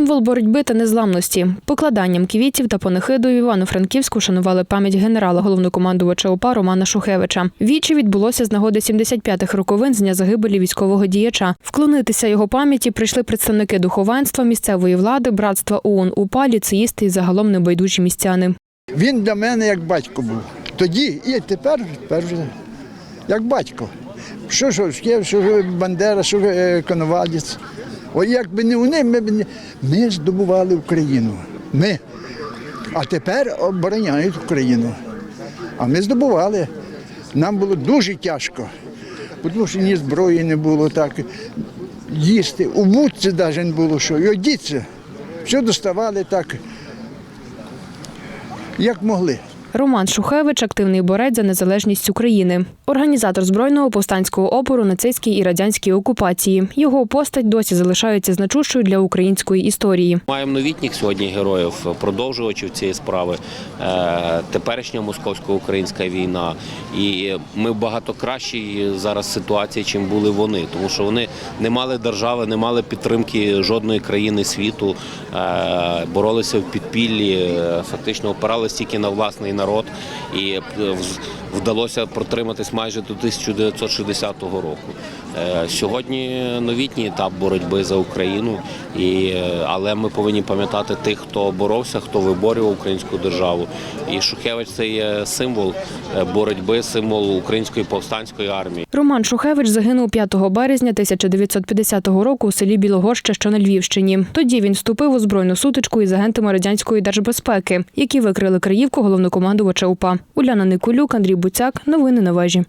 Символ боротьби та незламності. Покладанням квітів та панихиду в Івано-Франківську шанували пам'ять генерала головнокомандувача ОПА Романа Шухевича. Вічі відбулося з нагоди 75-х роковин з дня загибелі військового діяча. Вклонитися його пам'яті прийшли представники духовенства, місцевої влади, братства ОУН УПА, ліцеїсти і загалом небайдужі містяни. Він для мене як батько був. Тоді і тепер, тепер як батько. Що Шовськев, що Бандера, що е, Коновалець. О, якби не вони, ми, б не- ми здобували Україну. Ми. А тепер обороняють Україну. А ми здобували. Нам було дуже тяжко, тому що ні зброї не було так. Їсти, у вудці навіть не було що, і одіться. Все доставали так, як могли. Роман Шухевич активний борець за незалежність України. Організатор збройного повстанського опору нацистській і радянській окупації. Його постать досі залишається значущою для української історії. Маємо новітніх сьогодні героїв, продовжувачів цієї справи. Е, Теперішня московсько-українська війна. І ми в багато кращій зараз ситуації, чим були вони, тому що вони не мали держави, не мали підтримки жодної країни світу, е, боролися в підпіллі, е, фактично опиралися тільки на власний народ, і е, вдалося протриматись майже до 1960 року. Е, Сьогодні новітній етап боротьби за Україну, і, е, але ми повинні пам'ятати тих, хто боровся, хто виборював українську державу. І Шухевич це є символ е, боротьби, символ української повстанської армії. Роман Шухевич загинув 5 березня 1950 року у селі Білогорще, що на Львівщині. Тоді він вступив у збройну сутичку із агентами радянської держбезпеки, які викрили Криївку головнокомандувача УПА. Уляна Николюк, Андрій Буцяк. Новини на вежі.